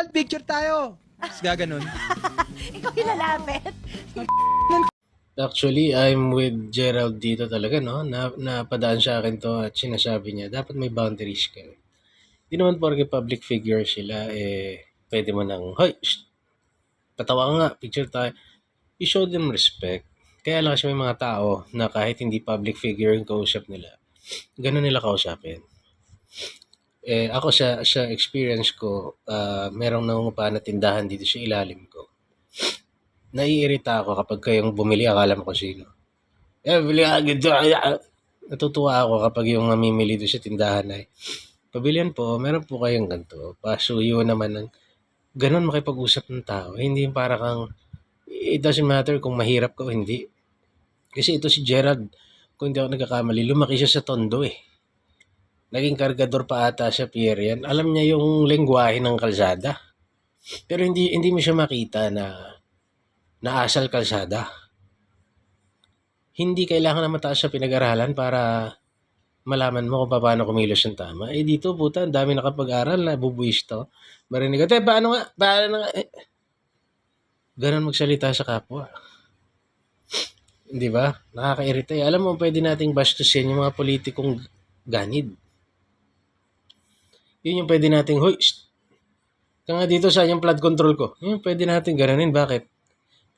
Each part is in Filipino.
Gerald, picture tayo. Tapos gaganon. Ikaw yung lalapit. Actually, I'm with Gerald dito talaga, no? Na, napadaan sa akin to at sinasabi niya, dapat may boundaries ka. Hindi naman porke public figure sila, eh, pwede mo nang, hoy, shh, patawa nga, picture tayo. You show them respect. Kaya lang kasi may mga tao na kahit hindi public figure yung kausap nila, ganun nila kausapin. Eh, ako sa, sa experience ko, ah, merong nangungupahan na tindahan dito sa ilalim ko naiirita ako kapag kayong bumili, akala mo kung sino. Eh, bili agad. Natutuwa ako kapag yung mamimili doon sa tindahan ay, pabilihan po, meron po kayong ganito. Pasuyo naman ng, ganun makipag-usap ng tao. Hindi yung para kang, it doesn't matter kung mahirap ka o hindi. Kasi ito si Gerald, kung hindi ako nagkakamali, lumaki siya sa tondo eh. Naging kargador pa ata sa pier yan. Alam niya yung lengguwahe ng kalsada. Pero hindi hindi mo siya makita na naasal kalsada. Hindi kailangan na mataas sa pinag-aralan para malaman mo kung paano kumilos ng tama. Eh dito, puta, ang dami nakapag-aral na bubuwis to. Marinig ka, "Te, paano nga? Paano nga? Eh, ganun magsalita sa kapwa. Di ba? Nakakairita. eh. Alam mo, pwede nating bastusin yung mga politikong ganid. Yun yung pwede nating, hoy, shh, nga dito sa yung flood control ko. Yun, pwede natin ganunin. Bakit?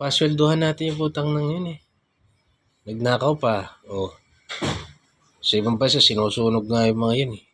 Pasweldohan natin yung putang ng yun eh. Nagnakaw pa. O. Sa ibang bansa, sinusunog nga yung mga yun eh.